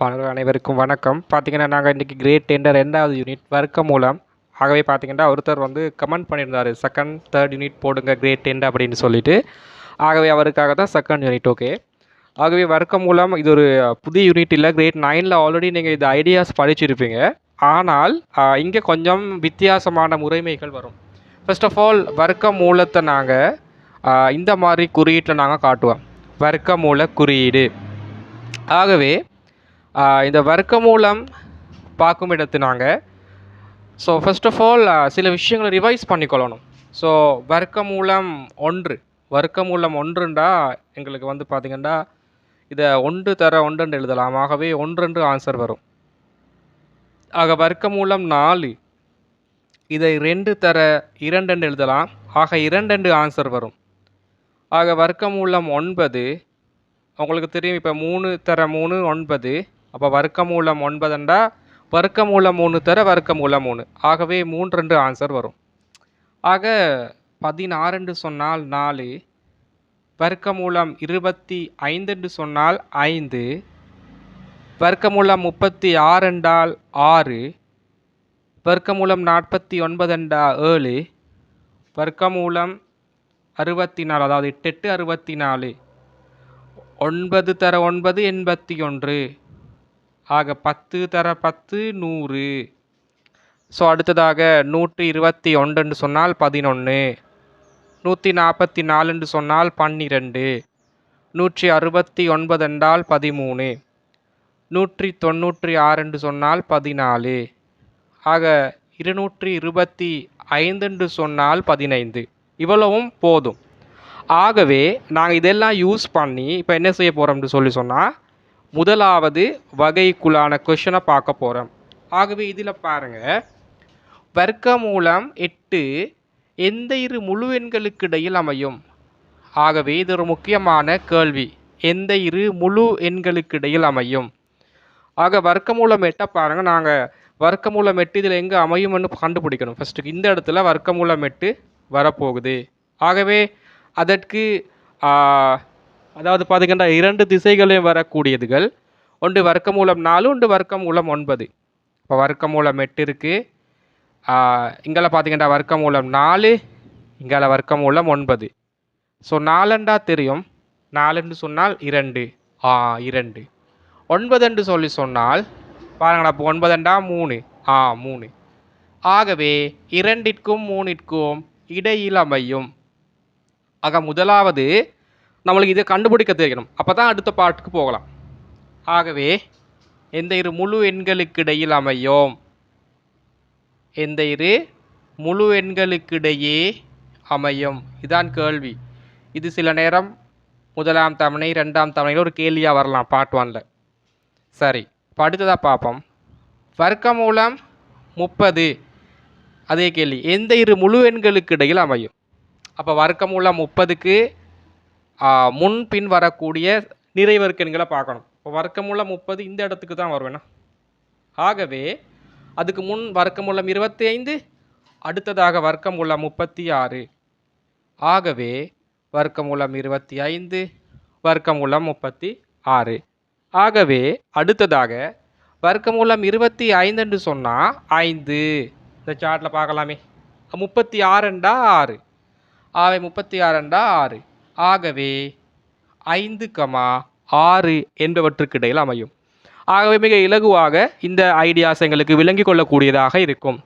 பாடல்கள் அனைவருக்கும் வணக்கம். பார்த்தீங்கன்னா நாங்கள் இன்றைக்கி கிரேட் டெண்டர் ரெண்டாவது யூனிட் வர்க்க மூலம் ஆகவே பார்த்தீங்கன்னா ஒருத்தர் வந்து கமெண்ட் பண்ணியிருந்தார். செகண்ட் தேர்ட் யூனிட் போடுங்க கிரேட் டென்ட் அப்படின்னு சொல்லிட்டு. ஆகவே அவருக்காக தான் செகண்ட் யூனிட் ஓகே ஆகவே வர்க்க மூலம் இது ஒரு புதிய யூனிட் இல்லை. கிரேட் நைனில் ஆல்ரெடி நீங்கள் இது ஐடியாஸ் படிச்சிருப்பீங்க. ஆனால் இங்கே கொஞ்சம் வித்தியாசமான முறைமைகள் வரும். ஃபர்ஸ்ட் ஆஃப் ஆல் வர்க்க மூலத்தை நாங்கள் இந்த மாதிரி குறியீட்டில் நாங்கள் காட்டுவோம். வர்க்க மூல குறியீடு. ஆகவே இந்த வர்க்க மூலம் பார்க்கும் இடத்து நாங்கள் ஸோ ஃபர்ஸ்ட் ஆஃப் ஆல் சில விஷயங்களை ரிவைஸ் பண்ணிக்கொள்ளணும். ஸோ வர்க்க மூலம் ஒன்று. வர்க்க மூலம் ஒன்றுண்டா எங்களுக்கு வந்து பார்த்திங்கன்னா இதை ஒன்று தர ஒன்றுன்னு எழுதலாம். ஆகவே ஒன்றென்று ஆன்சர் வரும். ஆக வர்க்க மூலம் நாலு. இதை ரெண்டு தர இரண்டென்று எழுதலாம். ஆக இரண்டென்று ஆன்சர் வரும். ஆக வர்க்க மூலம் ஒன்பது. உங்களுக்கு தெரியும் இப்போ மூணு தர மூணு ஒன்பது. அப்போ வர்க்கமூலம் ஒன்பதுண்டா? வர்க்கமூலம் மூணு தர வர்க்கமூலம் மூணு. ஆகவே மூன்று ரெண்டு ஆன்சர் வரும். ஆக பதினாறுன்னு சொன்னால் நாலு வர்க்கமூலம் இருபத்தி ஐந்துன்னு சொன்னால் ஐந்து வர்க்கமூலம் முப்பத்தி ஆறு என்றால் ஆறு வர்க்கமூலம் நாற்பத்தி ஒன்பதுண்டா ஏழு வர்க்கமூலம் அறுபத்தி நாலு அதாவது எட்டு எட்டு அறுபத்தி நாலு ஒன்பது தர ஒன்பது எண்பத்தி ஒன்று ஆக பத்து தர பத்து நூறு. ஸோ அடுத்ததாக நூற்றி இருபத்தி ஒன்றுன்னு சொன்னால் பதினொன்று நூற்றி நாற்பத்தி நாலுன்னு சொன்னால் பன்னிரெண்டு. நூற்றி அறுபத்தி ஒன்பது என்றால் பதிமூணு. நூற்றி தொண்ணூற்றி ஆறுன்னு சொன்னால் பதினாலு. ஆக இருநூற்றி இருபத்தி ஐந்துன்னு சொன்னால் பதினைந்து. இவ்வளவும் போதும். ஆகவே நாங்கள் இதெல்லாம் யூஸ் பண்ணி இப்போ என்ன செய்ய போகிறோம்னு சொல்லி சொன்னால் முதலாவது வகைக்குள்ளான கொஷனை பார்க்க போகிறோம் ஆகவே இதில் பாருங்கள் வர்க்க மூலம் எட்டு எந்த இரு முழு எண்களுக்கு இடையில் அமையும்? ஆகவே இது ஒரு முக்கியமான கேள்வி. எந்த இரு முழு எண்களுக்கு இடையில் அமையும்? ஆக வர்க்கமூலம் எட்டை பாருங்கள் நாங்கள் வர்க்கமூலம் எட்டு இதில் எங்கே அமையும்னு கண்டுபிடிக்கணும். ஃபஸ்ட்டுக்கு இந்த இடத்துல வர்க்கமூலம் எட்டு வரப்போகுது. ஆகவே அதற்கு அதாவது பார்த்தீங்கன்னா இரண்டு திசைகளையும் வரக்கூடியதுகள். ஒன்று வர்க்கமூலம் நாலு ஒன்று வர்க்கமூலம் ஒன்பது. இப்போ வர்க்கமூலம் எட்டு இருக்குது இங்கே வர்க்க மூலம் நாலு இங்கே வர்க்கமூலம் ஒன்பது. ஸோ நாலண்டா தெரியும். நாலுன்னு சொன்னால் இரண்டு. ஆ இரண்டு. ஒன்பதுன்னு சொல்லி சொன்னால் பாருங்களா இப்போ ஒன்பதுண்டா மூணு? ஆ மூணு. ஆகவே இரண்டிற்கும் மூணிற்கும் இடையில் அமையும். ஆக முதலாவது நம்மளுக்கு இதை கண்டுபிடிக்க தெரியணும் அப்போ தான் அடுத்த பாட்டுக்கு போகலாம். ஆகவே எந்த இரு முழு எண்களுக்கு இடையில் அமையும்? எந்த இரு முழு எண்களுக்கிடையே அமையும்? இதான் கேள்வி. இது சில நேரம் முதலாம் தவணை ரெண்டாம் தவணையில் ஒரு கேள்வியாக வரலாம் பார்ட் ஒனில் சரி இப்போ அடுத்ததாக பார்ப்போம். வர்க்க மூலம் முப்பது. அதே கேள்வி. எந்த இரு முழு எண்களுக்கு இடையில் அமையும்? அப்போ வர்க்க மூலம் முப்பதுக்கு முன் பின் வரக்கூடிய நிறைவர்க்க எண்களை பார்க்கணும். இப்போ வர்க்கமுள்ள முப்பது இந்த இடத்துக்கு தான் வருவேண்ணா ஆகவே அதுக்கு முன் வர்க்கமூலம் இருபத்தி ஐந்து அடுத்ததாக வர்க்கமூலம் முப்பத்தி ஆறு ஆகவே வர்க்கமூலம் இருபத்தி ஐந்து வர்க்கமூலம் முப்பத்தி ஆறு ஆகவே அடுத்ததாக வர்க்கமூலம் இருபத்தி ஐந்துன்னு சொன்னால் ஐந்து. இந்த சார்ட்டில் பார்க்கலாமே. முப்பத்தி ஆறுண்டா ஆறு. ஆகவே முப்பத்தி ஆறுண்டா ஆறு. ஆகவே ஐந்து கமா ஆறு என்பவற்றுக்கிடையில் அமையும். ஆகவே மிக இலகுவாக இந்த ஐடியாஸ் எங்களுக்கு விளங்கி கொள்ளக்கூடியதாக இருக்கும்.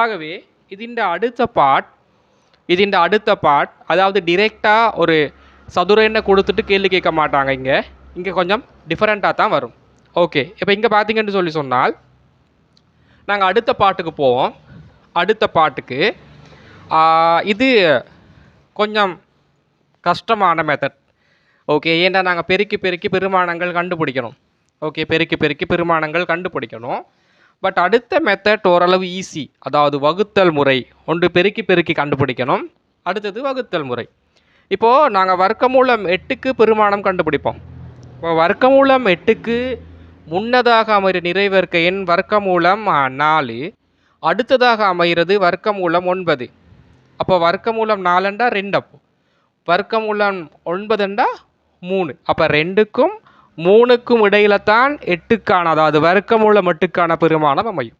ஆகவே இதின் அடுத்த பாட் இதின் அடுத்த பாட் அதாவது டிரெக்டாக ஒரு சதுர எண்ணை கொடுத்துட்டு கேள்வி கேட்க மாட்டாங்க இங்கே. இங்கே கொஞ்சம் டிஃப்ரெண்ட்டாக தான் வரும். ஓகே இப்போ இங்கே பார்த்தீங்கன்னு சொல்லி சொன்னால் நாங்கள் அடுத்த பாட்டுக்கு போவோம். அடுத்த பாட்டுக்கு இது கொஞ்சம் கஷ்டமான மெத்தட் ஓகே ஏன்னா நாங்கள் பெருக்கி பெருக்கி பெருமானங்கள் கண்டுபிடிக்கணும்? ஓகே பெருக்கி பெருக்கி பெருமானங்கள் கண்டுபிடிக்கணும். பட் அடுத்த மெத்தட் ஓரளவு ஈஸி அதாவது வகுத்தல் முறை. ஒன்று பெருக்கி பெருக்கி கண்டுபிடிக்கணும். அடுத்தது வகுத்தல் முறை. இப்போது நாங்கள் வர்க்கமூலம் எட்டுக்கு பெருமானம் கண்டுபிடிப்போம். இப்போ வர்க்கமூலம் எட்டுக்கு முன்னதாக அமைகிற நிறைவர்க்க எண் வர்க்கமூலம் நாலு. அடுத்ததாக அமைகிறது வர்க்கமூலம் ஒன்பது. அப்போ வர்க்கமூலம் நாலண்டா ரெண்டு அப்போ வர்க்கமூலம் ஒன்பதுண்டா மூணு. அப்போ ரெண்டுக்கும் மூணுக்கும் இடையில தான் எட்டுக்கான அதாவது வர்க்கமூலம் மட்டுக்கான பெருமானம் அமையும்.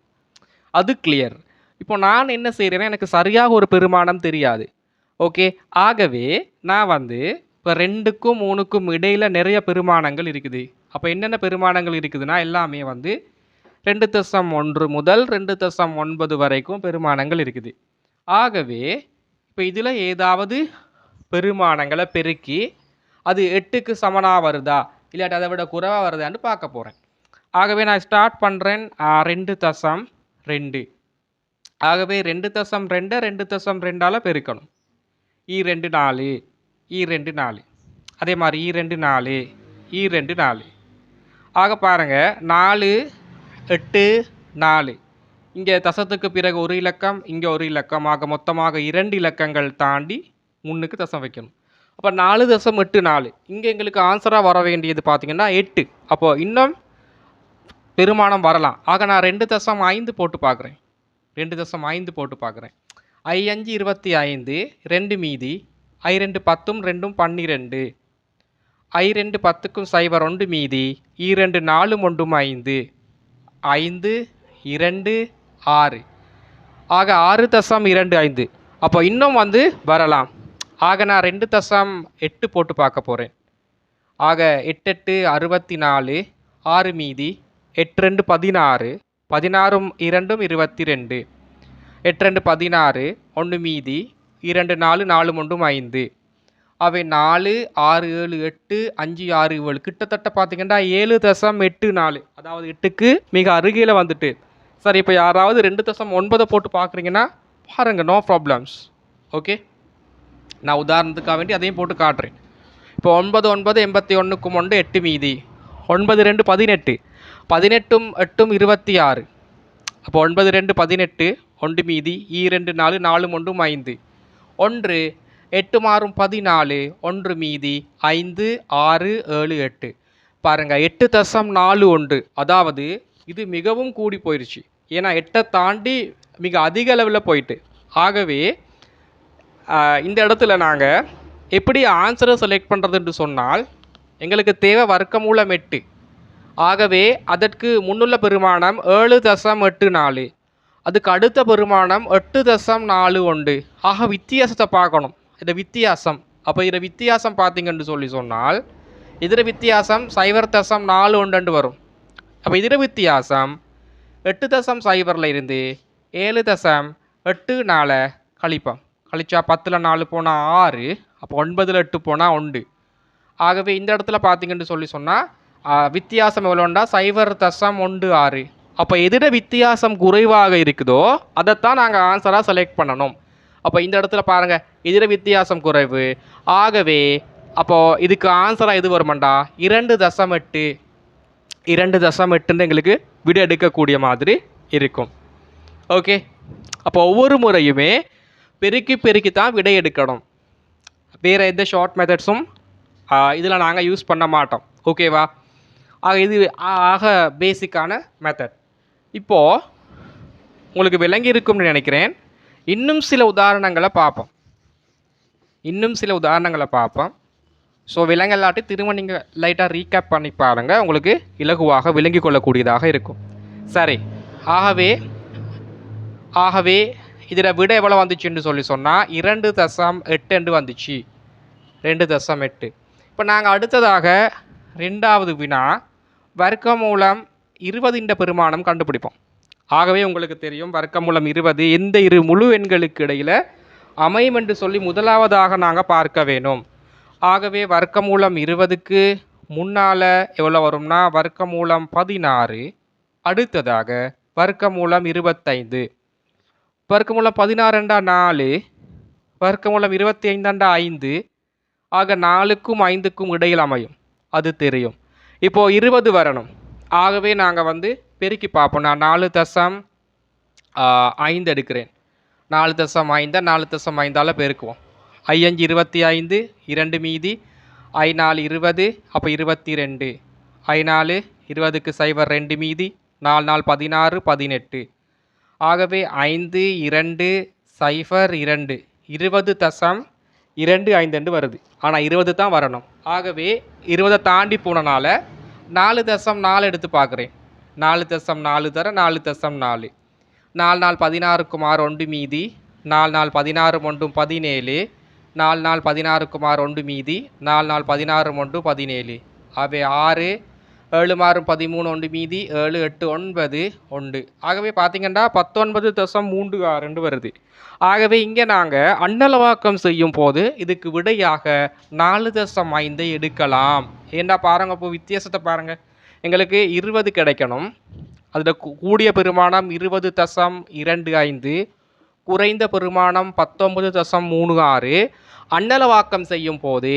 அது கிளியர் இப்போ நான் என்ன செய்கிறேன்னா எனக்கு சரியாக ஒரு பெருமானம் தெரியாது. ஓகே? ஆகவே நான் வந்து இப்போ ரெண்டுக்கும் மூணுக்கும் இடையில் நிறைய பெருமானங்கள் இருக்குது. அப்போ என்னென்ன பெருமானங்கள் இருக்குதுன்னா எல்லாமே வந்து ரெண்டு தசம் ஒன்று முதல் ரெண்டு தசம் ஒன்பது வரைக்கும் பெருமானங்கள் இருக்குது. ஆகவே இப்போ இதில் ஏதாவது பெருமானங்களை பெருக்கி அது எட்டுக்கு சமனாக வருதா? இல்லாட்டி அதை விட குறைவாக வருதான்னு பார்க்க போகிறேன் ஆகவே நான் ஸ்டார்ட் பண்ணுறேன் ரெண்டு தசம் ரெண்டு. ஆகவே ரெண்டு தசம் ரெண்டை ரெண்டு தசம் ரெண்டால் பெருக்கணும். ஈ ரெண்டு நாலு ஈ ரெண்டு நாலு. அதே மாதிரி ஈ ரெண்டு நாலு ஈ ரெண்டு நாலு. ஆக பாருங்கள் நாலு எட்டு நாலு. இங்கே தசத்துக்கு பிறகு ஒரு இலக்கம் இங்கே ஒரு இலக்கம். ஆக மொத்தமாக இரண்டு இலக்கங்கள் தாண்டி முன்னுக்கு தசம் வைக்கணும். அப்போ நாலு தசம் எட்டு நாலு. இங்கே எங்களுக்கு ஆன்சராக வர வேண்டியது பார்த்திங்கன்னா எட்டு. அப்போது இன்னும் பெருமானம் வரலாம். ஆக நான் ரெண்டு தசம் ஐந்து போட்டு பார்க்குறேன் ரெண்டு தசம் ஐந்து போட்டு பார்க்குறேன் ஐ அஞ்சு இருபத்தி ஐந்து ரெண்டு மீதி. ஐ ரெண்டு பத்தும் ரெண்டும் பன்னிரெண்டு. ஐ ரெண்டு பத்துக்கும் சைபர் ஒன்று மீதி. இரண்டு நாலும் ஒன்றும் ஐந்து. ஐந்து இரண்டு ஆறு. ஆக ஆறு தசம் இரண்டு ஐந்து. அப்போ இன்னும் வந்து வரலாம். ஆக நான் ரெண்டு தசம் எட்டு போட்டு பார்க்க போகிறேன் ஆக எட்டெட்டு அறுபத்தி நாலு ஆறு மீதி எட்டு ரெண்டு பதினாறு பதினாறும் இரண்டும் இருபத்தி ரெண்டு எட்டு ரெண்டு பதினாறு ஒன்று மீதி இரண்டு நாலு நாலு ஒன்றும் ஐந்து. அவை நாலு ஆறு ஏழு எட்டு அஞ்சு ஆறு ஏழு கிட்டத்தட்ட பார்த்தீங்கன்னா ஏழு தசம் எட்டு நாலு. அதாவது எட்டுக்கு மிக அருகில் வந்துட்டு. சரி இப்போ யாராவது ரெண்டு தசம் ஒன்பதை போட்டு பார்க்குறீங்கன்னா பாருங்கள் நோ ப்ராப்ளம்ஸ் ஓகே நான் உதாரணத்துக்காக வேண்டி அதையும் போட்டு காட்டுறேன். இப்போ ஒன்பது ஒன்பது எண்பத்தி ஒன்றுக்கும் ஒன்று எட்டு மீதி. ஒன்பது ரெண்டு பதினெட்டு. பதினெட்டும் எட்டும் இருபத்தி ஆறு அப்போ ஒன்பது ரெண்டு பதினெட்டு ஒன்று மீதி. ஈ ரெண்டு நாலு நாலும் ஒன்றும் ஐந்து. ஒன்று எட்டு மாறும் பதினாலு ஒன்று மீதி ஐந்து ஆறு ஏழு எட்டு. பாருங்கள் எட்டு தசம் நாலு ஒன்று. அதாவது இது மிகவும் கூடி போயிடுச்சு ஏன்னா எட்டை தாண்டி மிக அதிக அளவில் போயிட்டு. ஆகவே இந்த இடத்துல நாங்கள் எப்படி ஆன்சரை செலக்ட் பண்ணுறதுன்னு சொன்னால் எங்களுக்கு தேவை வர்க்கமூலம் எட்டு ஆகவே அதற்கு முன்னுள்ள பெருமானம் ஏழு தசம் எட்டு நாலு. அதுக்கு அடுத்த பெருமானம் எட்டு தசம் நாலு ஒன்று. ஆக வித்தியாசத்தை பார்க்கணும். இந்த வித்தியாசம். அப்போ இதில் வித்தியாசம் பார்த்தீங்கன்னு சொல்லி சொன்னால் இதில் வித்தியாசம் சைவர் தசம் நாலு ஒன்று வரும். அப்போ இதில் வித்தியாசம் எட்டு தசம் சைபரில் இருந்து ஏழு தசம் எட்டு நாலை கழிப்போம். கழிச்சா பத்தில் நாலு போனால் ஆறு அப்போ ஒன்பதில் எட்டு போனால் ஒன்று. ஆகவே இந்த இடத்துல பார்த்தீங்கன்னு சொல்லி சொன்னால் வித்தியாசம் எவ்வளோண்டா சைபர் தசம் ஒன்று ஆறு. அப்போ எதிர வித்தியாசம் குறைவாக இருக்குதோ அதைத்தான் நாங்கள் ஆன்சராக செலக்ட் பண்ணணும். அப்போ இந்த இடத்துல பாருங்கள் எதிர வித்தியாசம் குறைவு. ஆகவே அப்போது இதுக்கு ஆன்சராக எது வருமாண்டா? இரண்டு தசம் எட்டு. இரண்டு தசம் எட்டுன்னு எங்களுக்கு விடை எடுக்கக்கூடிய மாதிரி இருக்கும். ஓகே அப்போ ஒவ்வொரு முறையுமே பெருக்கி பெருக்கி தான் விடை எடுக்கணும். வேறு எந்த ஷார்ட் மெத்தட்ஸும் இதில் நாங்கள் யூஸ் பண்ண மாட்டோம். ஓகேவா ஆக இது ஆக பேசிக்கான மெத்தட் இப்போது உங்களுக்கு விளங்கி இருக்கும்னு நினைக்கிறேன். இன்னும் சில உதாரணங்களை பார்ப்போம். இன்னும் சில உதாரணங்களை பார்ப்போம். ஸோ விலங்கல்லாட்டி திரும்ப நீங்கள் லைட்டாக ரீகேப் பண்ணி பாருங்கள் உங்களுக்கு இலகுவாக விளங்கி கொள்ளக்கூடியதாக இருக்கும். சரி. ஆகவே ஆகவே இதில் விட எவ்வளோ வந்துச்சுன்னு சொல்லி சொன்னால் இரண்டு தசம் எட்டுன்னு வந்துச்சு. ரெண்டு தசம் எட்டு. இப்போ நாங்கள் அடுத்ததாக ரெண்டாவது வினா வர்க்கமூலம் இருபதின்ற பெருமானம் கண்டுபிடிப்போம். ஆகவே உங்களுக்கு தெரியும் வர்க்கமூலம் இருபது எந்த இரு முழு எண்களுக்கு இடையில் அமையும் என்று சொல்லி முதலாவதாக நாங்கள் பார்க்க வேணும். ஆகவே வர்க்கமூலம் இருபதுக்கு முன்னால் எவ்வளோ வரும்னா வர்க்கமூலம் பதினாறு அடுத்ததாக வர்க்கமூலம் இருபத்தைந்து. வர்க்கமூலம் பதினாறுண்டா நாலு வர்க்கமூலம் இருபத்தி ஐந்தாண்டா ஐந்து. ஆக நாலுக்கும் ஐந்துக்கும் இடையில் அமையும். அது தெரியும். இப்போது இருபது வரணும். ஆகவே நாங்கள் வந்து பெருக்கி பார்ப்போம். நான் நாலு தசம் ஐந்து எடுக்கிறேன். நாலு தசம் ஐந்தா நாலு தசம் ஐந்தால் பெருக்குவோம். ஐயஞ்சு இருபத்தி ஐந்து இரண்டு மீதி. ஐ நாலு இருபது அப்போ இருபத்தி ரெண்டு ஐ நாலு இருபதுக்கு சைபர் ரெண்டு மீதி. நாலு நாள் பதினாறு பதினெட்டு. ஆகவே ஐந்து இரண்டு சைஃபர் இரண்டு. இருபது தசம் இரண்டு ஐந்து வருது. ஆனால் இருபது தான் வரணும். ஆகவே இருபதை தாண்டி போனனால நாலு தசம் நாலு எடுத்து பார்க்குறேன். நாலு தசம் நாலு தர நாலு தசம் நாலு. நாலு நாள் பதினாறுக்கும் ஆறு ஒன்று மீதி. நாலு நாள் பதினாறு ஒன்றும் பதினேழு. நாலு நாள் பதினாறுக்கும் ஆறு ஒன்று மீதி. நாலு நாள் பதினாறு ஒன்று பதினேழு. அவை ஆறு ஏழு மாறும் பதிமூணு ஒன்று மீதி ஏழு எட்டு ஒன்பது ஒன்று. ஆகவே பார்த்தீங்கன்னா பத்தொன்பது தசம் மூன்று ஆறுன்னு வருது. ஆகவே இங்கே நாங்கள் அன்னலவாக்கம் செய்யும் போது இதுக்கு விடையாக நாலு தசம் ஐந்தை எடுக்கலாம். ஏண்டா பாருங்க இப்போ வித்தியாசத்தை பாருங்க. எங்களுக்கு இருபது கிடைக்கணும். அதில் கூடிய பெருமானம் இருபது தசம் இரண்டு ஐந்து குறைந்த பெருமானம் பத்தொன்பது தசம் மூணு ஆறு. அன்னலவாக்கம் செய்யும் போது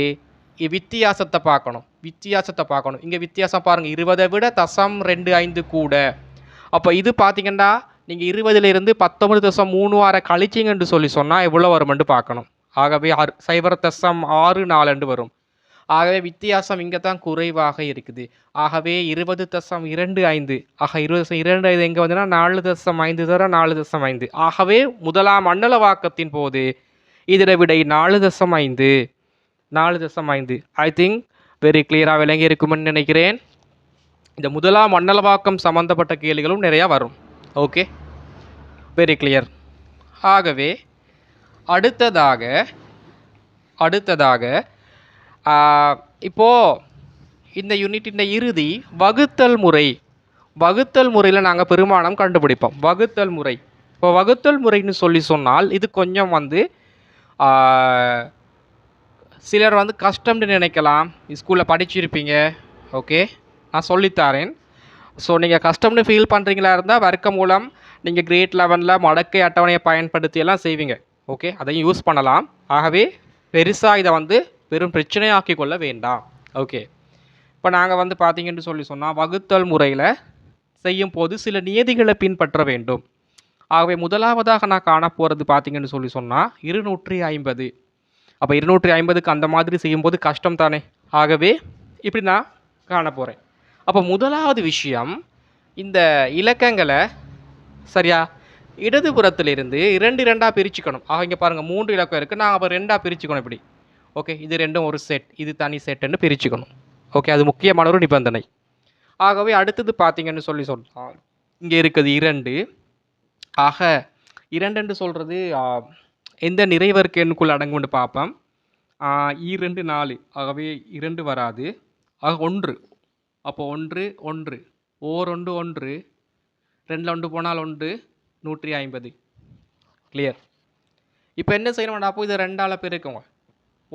வித்தியாசத்தை பார்க்கணும். வித்தியாசத்தை பார்க்கணும். இங்கே வித்தியாசம் பாருங்கள் இருபதை விட தசம் ரெண்டு ஐந்து கூட. அப்போ இது பார்த்தீங்கன்னா நீங்கள் இருபதுலேருந்து பத்தொம்பது தசம் மூணு ஆறை கழிச்சிங்கன்னு சொல்லி சொன்னால் எவ்வளோ வருமென்று பார்க்கணும். ஆகவே ஆறு சைபர் தசம் ஆறு நாலுண்டு வரும். ஆகவே வித்தியாசம் இங்கே தான் குறைவாக இருக்குது. ஆகவே இருபது தசம் இரண்டு ஐந்து. ஆக இருபது தசம் இரண்டு ஐந்து எங்கே வந்துன்னா நாலு தசம் ஐந்து தர நாலு தசம் ஐந்து. ஆகவே முதலாம் மண்டலவாக்கத்தின் போது இதர விடை நாலு தசம் ஐந்து. நாலு தசம் ஐந்து. ஐ திங்க் வெரி கிளியராக விளங்கி இருக்கும்னு நினைக்கிறேன். இந்த முதலாம் மண்ணலவாக்கம் சம்மந்தப்பட்ட கேள்விகளும் நிறையா வரும். ஓகே வெரி கிளியர் ஆகவே அடுத்ததாக அடுத்ததாக இப்போது இப்போ இந்த யூனிட்டின் இறுதி வகுத்தல் முறை. வகுத்தல் முறையில் நாங்கள் பெருமானம் கண்டுபிடிப்போம். வகுத்தல் முறை. இப்போ வகுத்தல் முறைன்னு சொல்லி சொன்னால் இது கொஞ்சம் வந்து சிலர் வந்து கஷ்டம்னு நினைக்கலாம். ஸ்கூலில் படிச்சிருப்பீங்க. ஓகே நான் சொல்லித்தாரேன். ஸோ நீங்கள் கஷ்டம்னு ஃபீல் பண்ணுறீங்களா இருந்தால் வர்க்க மூலம் நீங்கள் கிரேட் லெவனில் மடக்கை அட்டவணையை பயன்படுத்தி எல்லாம் செய்வீங்க. ஓகே அதையும் யூஸ் பண்ணலாம். ஆகவே பெருசாக இதை வந்து பெரும் பிரச்சனையாக்கி கொள்ள வேண்டாம். ஓகே இப்போ நாங்கள் வந்து பார்த்தீங்கன்னு சொல்லி சொன்னால் வகுத்தல் முறையில் செய்யும் போது சில நியதிகளை பின்பற்ற வேண்டும். ஆகவே முதலாவதாக நான் காண போகிறது பார்த்தீங்கன்னு சொல்லி சொன்னால் இருநூற்றி ஐம்பது. அப்போ இருநூற்றி ஐம்பதுக்கு அந்த மாதிரி செய்யும்போது கஷ்டம் தானே? ஆகவே இப்படி நான் காண போகிறேன் அப்போ முதலாவது விஷயம் இந்த இலக்கங்களை சரியா இடதுபுறத்திலிருந்து இரண்டு ரெண்டாக பிரிச்சுக்கணும். ஆக இங்கே பாருங்கள் மூன்று இலக்கம் இருக்குது நான் அப்போ ரெண்டாக பிரிச்சுக்கணும் இப்படி. ஓகே இது ரெண்டும் ஒரு செட் இது தனி செட்டுன்னு பிரிச்சுக்கணும். ஓகே அது முக்கியமான ஒரு நிபந்தனை. ஆகவே அடுத்தது பார்த்தீங்கன்னு சொல்லி சொன்னால் இங்கே இருக்குது இரண்டு. ஆக இரண்டுன்னு சொல்கிறது எந்த நிறைவருக்கு எண்ணுக்குள் அடங்கும்னு பார்ப்போம். இரண்டு நாலு. ஆகவே இரண்டு வராது. ஆக ஒன்று. அப்போ ஒன்று ஒன்று. ஓர் ஒன்று ஒன்று. ரெண்டில் ஒன்று போனால் ஒன்று நூற்றி ஐம்பது. கிளியர் இப்போ என்ன செய்யணும்டா அப்போ இதை ரெண்டால் பெருக்குங்க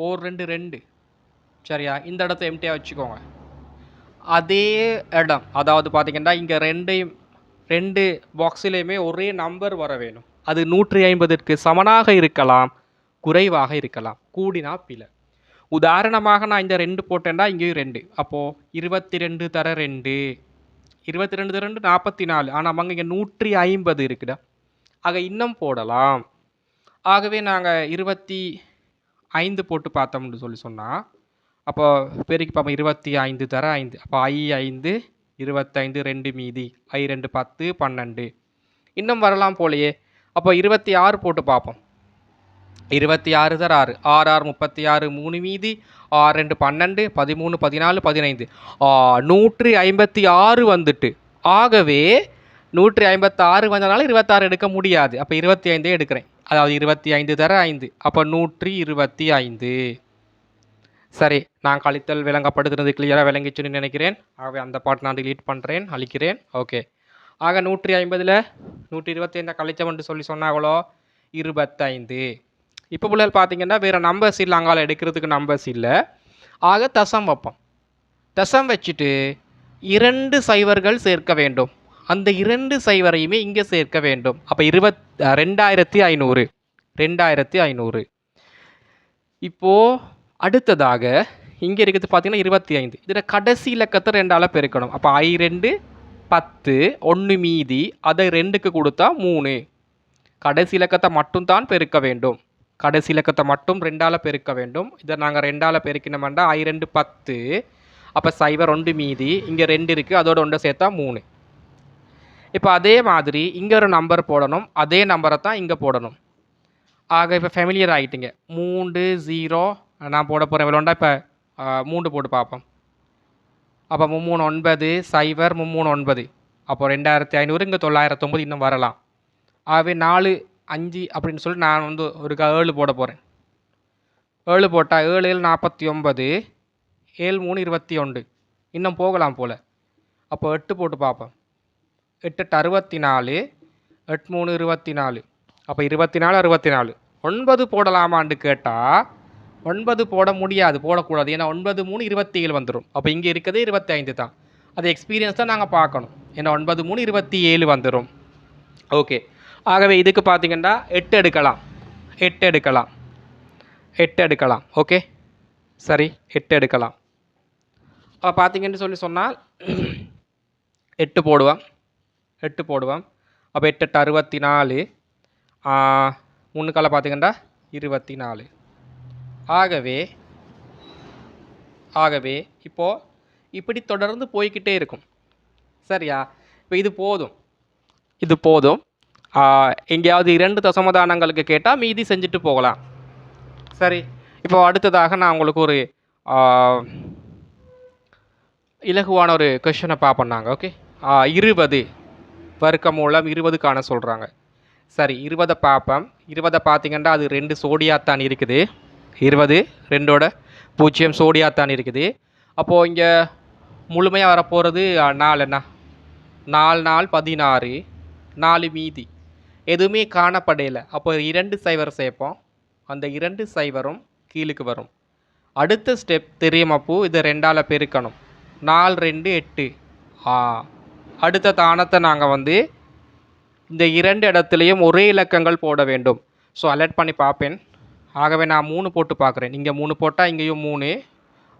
ஓர் ரெண்டு ரெண்டு. சரியா? இந்த இடத்த எம்டியாக வச்சுக்கோங்க. அதே இடம். அதாவது பார்த்திங்கன்னா இங்கே ரெண்டையும் ரெண்டு பாக்ஸிலையுமே ஒரே நம்பர் வர வேணும். அது நூற்றி ஐம்பதிற்கு சமனாக இருக்கலாம் குறைவாக இருக்கலாம். கூடினா பிழை. உதாரணமாக நான் இந்த ரெண்டு போட்டேன்டா இங்கேயும் ரெண்டு. அப்போது இருபத்தி ரெண்டு தர ரெண்டு. இருபத்தி ரெண்டு தர ரெண்டு நாற்பத்தி நாலு ஆனால் அவங்க இங்கே நூற்றி ஐம்பது இருக்குடா. ஆக இன்னும் போடலாம். ஆகவே நாங்கள் இருபத்தி ஐந்து போட்டு பார்த்தோம்னு சொல்லி சொன்னால் அப்போ பெருக்கி பார்ப்போம் இருபத்தி ஐந்து தர ஐந்து. அப்போ ஐ ஐந்து இருபத்தைந்து ரெண்டு மீதி. ஐ ரெண்டு பத்து பன்னெண்டு. இன்னும் வரலாம் போலையே. அப்போ இருபத்தி ஆறு போட்டு பார்ப்போம். இருபத்தி ஆறு தர ஆறு. ஆறு ஆறு முப்பத்தி ஆறு மூணு மீதி. ஆறு ரெண்டு பன்னெண்டு பதிமூணு பதினாலு பதினைந்து. நூற்றி ஐம்பத்தி ஆறு வந்துட்டு. ஆகவே நூற்றி ஐம்பத்தி ஆறு வந்தனால இருபத்தாறு எடுக்க முடியாது. அப்போ இருபத்தி ஐந்தே எடுக்கிறேன். அதாவது இருபத்தி ஐந்து தர ஐந்து. அப்போ நூற்றி இருபத்தி ஐந்து. சரி நான் கழித்தல் விளங்கப்படுத்துறது கிளியராக விளங்கிச்சுன்னு நினைக்கிறேன். ஆகவே அந்த பாட்டு நான் டிலீட் பண்ணுறேன் அழிக்கிறேன். ஓகே ஆக நூற்றி ஐம்பதில் நூற்றி இருபத்தி ஐந்து கழிச்சவன்ட்டு சொல்லி சொன்னாங்களோ இருபத்தைந்து. இப்போ பிள்ளைகள் பார்த்தீங்கன்னா வேறு நம்பர்ஸ் இல்லை அங்கால எடுக்கிறதுக்கு நம்பர்ஸ் இல்லை. ஆக தசம் வைப்போம். தசம் வச்சுட்டு இரண்டு சைவர்கள் சேர்க்க வேண்டும். அந்த இரண்டு சைவரையுமே இங்கே சேர்க்க வேண்டும். அப்போ இருபத் ரெண்டாயிரத்தி ஐநூறு. ரெண்டாயிரத்தி ஐநூறு. இப்போது அடுத்ததாக இங்கே இருக்கிறது பார்த்தீங்கன்னா இருபத்தி ஐந்து இதில் கடைசி இலக்கத்தை ரெண்டால் பெருக்கணும். அப்போ ஐ ரெண்டு பத்து ஒன்று மீதி அதை ரெண்டுக்கு கொடுத்தா மூணு. கடைசி இலக்கத்தை மட்டும்தான் பெருக்க வேண்டும். கடைசி இலக்கத்தை மட்டும் ரெண்டால் பெருக்க வேண்டும். இதை நாங்கள் ரெண்டால் பெருக்கினோம்னா ஐ ரெண்டு பத்து. அப்போ சைவர் ஒன்று மீதி இங்கே ரெண்டு இருக்குது அதோட ஒன்று சேர்த்தா மூணு. இப்போ அதே மாதிரி இங்கே ஒரு நம்பர் போடணும் அதே நம்பரை தான் இங்கே போடணும். ஆக இப்போ ஃபெமிலியர் ஆகிட்டீங்க மூன்று ஜீரோ நான் போட போகிறேன் விளாண்டா இப்போ மூன்று போட்டு பார்ப்போம். அப்போ மும்மூணு ஒன்பது சைபர் மும்மூணு ஒன்பது. அப்போ ரெண்டாயிரத்தி ஐநூறு இங்கே தொள்ளாயிரத்தொம்பது இன்னும் வரலாம். ஆகவே நாலு அஞ்சு அப்படின்னு சொல்லி நான் வந்து ஒரு க- ஏழு போட போகிறேன் ஏழு போட்டால் ஏழு ஏழு நாற்பத்தி ஒன்பது ஏழு மூணு இருபத்தி ஒன்று இன்னும் போகலாம் போல். அப்போ எட்டு போட்டு பார்ப்போம். எட்டு எட்டு அறுபத்தி நாலு எட்டு மூணு இருபத்தி நாலு அப்போ இருபத்தி நாலு அறுபத்தி நாலு ஒன்பது போடலாமான்னு கேட்டால் ஒன்பது போட முடியாது போடக்கூடாது. ஏன்னா ஒன்பது மூணு இருபத்தி ஏழு வந்துடும் அப்போ இங்கே இருக்கிறது இருபத்தி ஐந்து தான். அது எக்ஸ்பீரியன்ஸ் தான் நாங்கள் பார்க்கணும். ஏன்னா ஒன்பது மூணு இருபத்தி ஏழு வந்துடும் ஓகே ஆகவே இதுக்கு பார்த்தீங்கன்னா எட்டு எடுக்கலாம். எட்டு எடுக்கலாம். எட்டு எடுக்கலாம். ஓகே சரி எட்டு எடுக்கலாம். அப்போ பார்த்தீங்கன்னு சொல்லி சொன்னால் எட்டு போடுவோம். எட்டு போடுவோம். அப்போ எட்டு எட்டு அறுபத்தி நாலு. முன்னுக்கால பார்த்தீங்கன்னா இருபத்தி நாலு. ஆகவே ஆகவே இப்போது இப்படி தொடர்ந்து போய்கிட்டே இருக்கும். சரியா? இப்போ இது போதும். இது போதும். எங்கேயாவது இரண்டு தசமதானங்களுக்கு கேட்டால் மீதி செஞ்சுட்டு போகலாம். சரி. இப்போ அடுத்ததாக நான் உங்களுக்கு ஒரு இலகுவான ஒரு கொஷனை பார்ப்போம் ஓகே இருபது வர்க்க மூலம் இருபது காண சொல்கிறாங்க சரி இருபதை பார்ப்போம். இருபதை பார்த்தீங்கன்னா அது ரெண்டு சோடியாத்தான் இருக்குது. இருபது ரெண்டோட பூஜ்ஜியம் சோடியாத்தான் இருக்குது. அப்போது இங்கே முழுமையாக வரப்போகிறது நாலு என்ன? நாலு நாள் பதினாறு நாலு மீதி. எதுவுமே காணப்படையலை அப்போ இரண்டு சைவர் சேர்ப்போம். அந்த இரண்டு சைவரும் கீழுக்கு வரும். அடுத்த ஸ்டெப் தெரியுமாப்பூ இதை ரெண்டால் பெருக்கணும். நாலு ரெண்டு எட்டு. ஆ. அடுத்த தானத்தை நாங்கள் வந்து இந்த இரண்டு இடத்துலையும் ஒரே இலக்கங்கள் போட வேண்டும். ஸோ அலர்ட் பண்ணி பார்ப்பேன். ஆகவே நான் மூணு போட்டு பார்க்குறேன். இங்கே மூணு போட்டால் இங்கேயும் மூணு.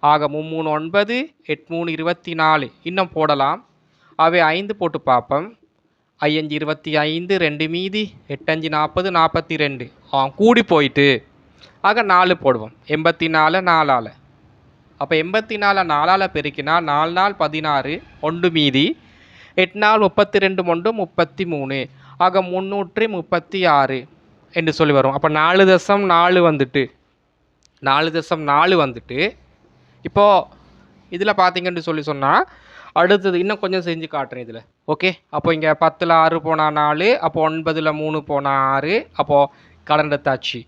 ஆக மூணு ஒன்பது எட் மூணு இருபத்தி நாலு. இன்னும் போடலாம். ஆகவே ஐந்து போட்டு பார்ப்போம். ஐயஞ்சு இருபத்தி ஐந்து ரெண்டு மீதி எட்டஞ்சு நாற்பது நாற்பத்தி ரெண்டு. ஆ கூடி போயிட்டு. ஆக நாலு போடுவோம். எண்பத்தி நாலு நாலால். அப்போ எண்பத்தி நாலு நாலால் பெருக்கினா நாலு நாள் பதினாறு ஒன்று மீதி. எட்டு நாள் முப்பத்தி ரெண்டு ஒன்று முப்பத்தி மூணு. ஆக முந்நூற்றி முப்பத்தி ஆறு. என்று சொல்லி வரும். அப்போ நாலு தசம் நாலு வந்துட்டு நாலு தசம் நாலு வந்துட்டு இப்போது இதில் பார்த்தீங்கன்னு சொல்லி சொன்னால் அடுத்தது இன்னும் கொஞ்சம் செஞ்சு காட்டுறேன் இதில். ஓகே அப்போ இங்கே பத்தில் ஆறு போனால் நாலு அப்போ ஒன்பதில் மூணு போனால் ஆறு அப்போது கலண்டத்தாச்சு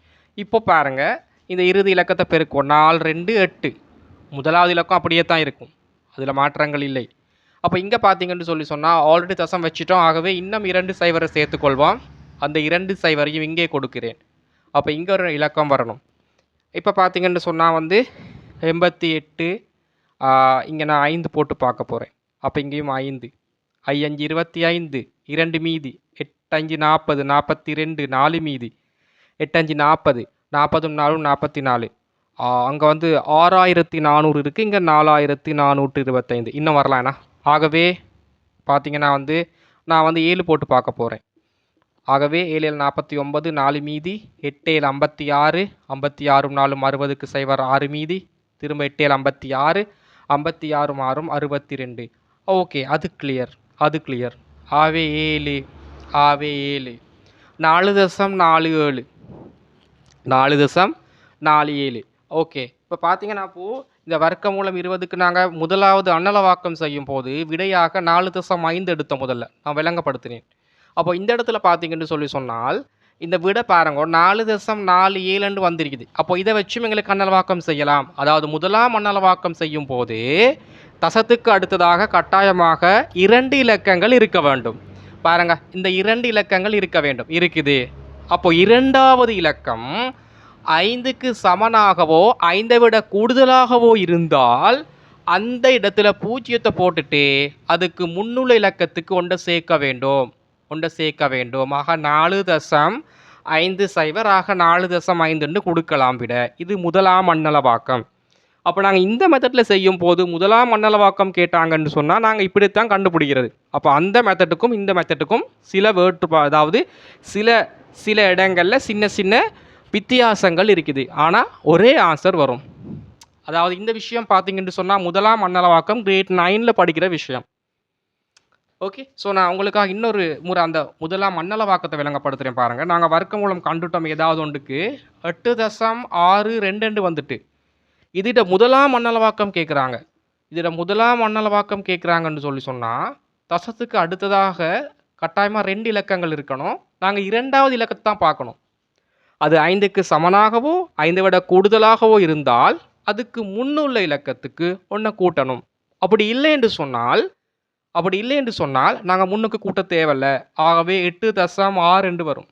இப்போ பாருங்கள் இந்த இறுதி இலக்கத்தை பெருக்கும் நாலு ரெண்டு எட்டு. முதலாவது இலக்கம் அப்படியே தான் இருக்கும். அதில் மாற்றங்கள் இல்லை. அப்போ இங்கே பார்த்தீங்கன்னு சொல்லி சொன்னால் ஆல்ரெடி தசம் வச்சிட்டோம். ஆகவே இன்னும் இரண்டு சைவரை சேர்த்துக்கொள்வோம். அந்த இரண்டு சைவரையும் இங்கே கொடுக்கிறேன். அப்போ இங்கே ஒரு இலக்கம் வரணும். இப்போ பார்த்தீங்கன்னு சொன்னால் வந்து எண்பத்தி எட்டு இங்கே நான் ஐந்து போட்டு பார்க்க போகிறேன் அப்போ இங்கேயும் ஐந்து. ஐயஞ்சு இருபத்தி ஐந்து இரண்டு மீதி. எட்டஞ்சு நாற்பது நாற்பத்தி ரெண்டு நாலு மீதி. எட்டஞ்சு நாற்பது நாற்பதும் நாலும் நாற்பத்தி நாலு. அங்கே வந்து ஆறாயிரத்தி நானூறு இருக்குது இங்கே நாலாயிரத்தி நானூற்று இருபத்தைந்து. இன்னும் வரலாம்ண்ணா ஆகவே பார்த்தீங்கன்னா வந்து நான் வந்து ஏழு போட்டு பார்க்க போகிறேன் ஆகவே ஏழு ஏழு நாற்பத்தி ஒன்பது நாலு மீதி எட்டு ஏழு ஐம்பத்தி ஆறு ஐம்பத்தி ஆறும் நாலும் அறுபதுக்கு சைவர் ஆறு மீதி திரும்ப எட்டு ஏழு ஐம்பத்தி ஆறு ஐம்பத்தி ஆறும் ஆறும் அறுபத்தி ரெண்டு ஓகே அது கிளியர் அது கிளியர் ஆவே ஏழு ஆவே ஏழு. நாலு தசம் நாலு ஏழு. நாலு தசம் நாலு ஏழு. ஓகே இப்போ பார்த்தீங்கன்னா இப்போது இந்த வர்க்க மூலம் இருபதுக்கு நாங்கள் முதலாவது அன்னலவாக்கம் செய்யும் போது விடையாக நாலு தசம் ஐந்து எடுத்தோம் முதல்ல. நான் விளங்கப்படுத்தினேன். அப்போ இந்த இடத்துல பார்த்தீங்கன்னு சொல்லி சொன்னால் இந்த விடை பாருங்க நாலு தசம் நாலு ஏழுன்னு வந்திருக்குது. அப்போ இதை வச்சும் எங்களுக்கு அன்னளவாக்கம் செய்யலாம். அதாவது முதலாம் மண்ணலவாக்கம் செய்யும் போது தசத்துக்கு அடுத்ததாக கட்டாயமாக இரண்டு இலக்கங்கள் இருக்க வேண்டும். பாருங்க இந்த இரண்டு இலக்கங்கள் இருக்க வேண்டும். இருக்குது. அப்போ இரண்டாவது இலக்கம் ஐந்துக்கு சமனாகவோ ஐந்தை விட கூடுதலாகவோ இருந்தால் அந்த இடத்துல பூஜ்ஜியத்தை போட்டுட்டு அதுக்கு முன்னுள்ள இலக்கத்துக்கு ஒன்றை சேர்க்க வேண்டும். கொண்டு சேர்க்க வேண்டும். ஆக நாலு தசம் ஐந்து சைவர் ஆக நாலு தசம் ஐந்துன்னு கொடுக்கலாம் விட. இது முதலாம் மண்ணளவாக்கம் அப்போ நாங்கள் இந்த மெத்தடில் செய்யும் போது முதலாம் மண்ணளவாக்கம் கேட்டாங்கன்னு சொன்னால் நாங்கள் இப்படித்தான் கண்டுபிடிக்கிறது. அப்போ அந்த மெத்தடுக்கும் இந்த மெத்தடுக்கும் சில வேற்றுப்பா அதாவது சில சில இடங்களில் சின்ன சின்ன வித்தியாசங்கள் இருக்குது. ஆனால் ஒரே ஆன்சர் வரும். அதாவது இந்த விஷயம் பார்த்தீங்கன்னு சொன்னால் முதலாம் மண்ணளவாக்கம் கிரேட் நைனில் படிக்கிற விஷயம். ஓகே ஸோ நான் உங்களுக்காக இன்னொரு முறை அந்த முதலாம் மண்ணளவாக்கத்தை விளங்கப்படுத்துகிறேன் பாருங்கள் நாங்கள் வர்க்க மூலம் கண்டுட்டோம் ஏதாவது ஒன்றுக்கு. எட்டு தசம் ஆறு ரெண்டு ரெண்டு வந்துட்டு. இதிட்ட முதலாம் மண்ணளவாக்கம் கேட்குறாங்க இதில் முதலாம் மண்ணளவாக்கம் கேட்குறாங்கன்னு சொல்லி சொன்னால் தசத்துக்கு அடுத்ததாக கட்டாயமாக ரெண்டு இலக்கங்கள் இருக்கணும். நாங்கள் இரண்டாவது இலக்கத்தை தான் பார்க்கணும். அது ஐந்துக்கு சமனாகவோ ஐந்தை விட கூடுதலாகவோ இருந்தால் அதுக்கு முன்னுள்ள இலக்கத்துக்கு ஒன்றை கூட்டணும். அப்படி இல்லை என்று சொன்னால் அப்படி இல்லை என்று சொன்னால் நாங்கள் முன்னுக்கு கூட்ட தேவையில்ல. ஆகவே எட்டு தசம் ஆறு ரெண்டு வரும்.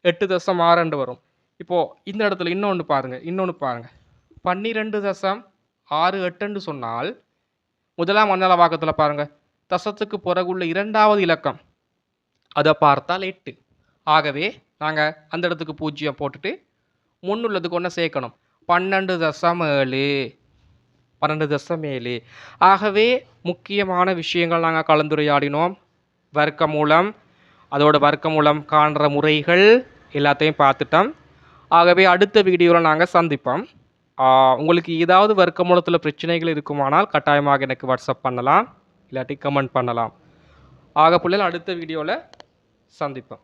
எட்டு தசம் ஆறு ரெண்டு வரும். இப்போது இந்த இடத்துல இன்னொன்று பாருங்கள் இன்னொன்று பாருங்கள் பன்னிரெண்டு தசம் ஆறு எட்டுன்னு சொன்னால் முதலாம் மண்ணளவாக்கத்தில் பாருங்கள் தசத்துக்கு பிறகுள்ள இரண்டாவது இலக்கம். அதை பார்த்தால் எட்டு. ஆகவே நாங்கள் அந்த இடத்துக்கு பூஜ்ஜியம் போட்டுட்டு முன்னுள்ளதுக்கு ஒன்று சேர்க்கணும். பன்னெண்டு தசம் ஏழு. பன்னெண்டு தசம் ஏழு ஆகவே முக்கியமான விஷயங்கள் நாங்கள் கலந்துரையாடினோம். வர்க்க மூலம் அதோட வர்க்க மூலம் காண்ற முறைகள் எல்லாத்தையும் பார்த்துட்டோம். ஆகவே அடுத்த வீடியோவில் நாங்கள் சந்திப்போம். உங்களுக்கு ஏதாவது வர்க்க மூலத்தில் பிரச்சனைகள் இருக்குமானால் கட்டாயமாக எனக்கு வாட்ஸ்அப் பண்ணலாம். இல்லாட்டி கமெண்ட் பண்ணலாம். ஆக பிள்ளைகள் அடுத்த வீடியோவில் சந்திப்போம்.